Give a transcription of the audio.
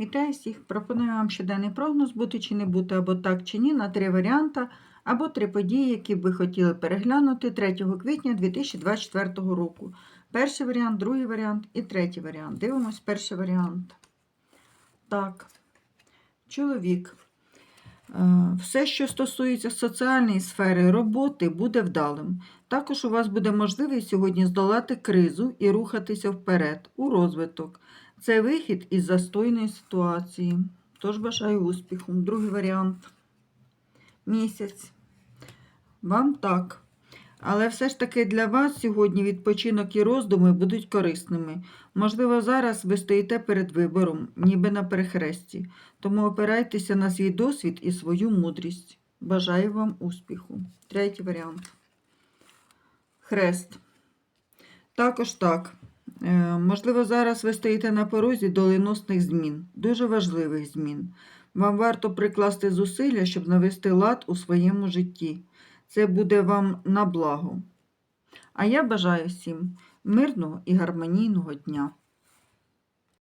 Вітаю всіх! Пропоную вам щоденний прогноз бути чи не бути, або так чи ні, на три варіанти, або три події, які б ви хотіли переглянути 3 квітня 2024 року. Перший варіант, другий варіант і третій варіант. Дивимось перший варіант. Так, чоловік. Е, Все, що стосується соціальної сфери роботи, буде вдалим. Також у вас буде можливість сьогодні здолати кризу і рухатися вперед у розвиток. Це вихід із застойної ситуації. Тож бажаю успіху. Другий варіант. Місяць. Вам так. Але все ж таки для вас сьогодні відпочинок і роздуми будуть корисними. Можливо, зараз ви стоїте перед вибором, ніби на перехресті. Тому опирайтеся на свій досвід і свою мудрість. Бажаю вам успіху. Третій варіант. Хрест. Також так. Е, Можливо, зараз ви стоїте на порозі доленосних змін, дуже важливих змін. Вам варто прикласти зусилля, щоб навести лад у своєму житті. Це буде вам на благо. А я бажаю всім мирного і гармонійного дня.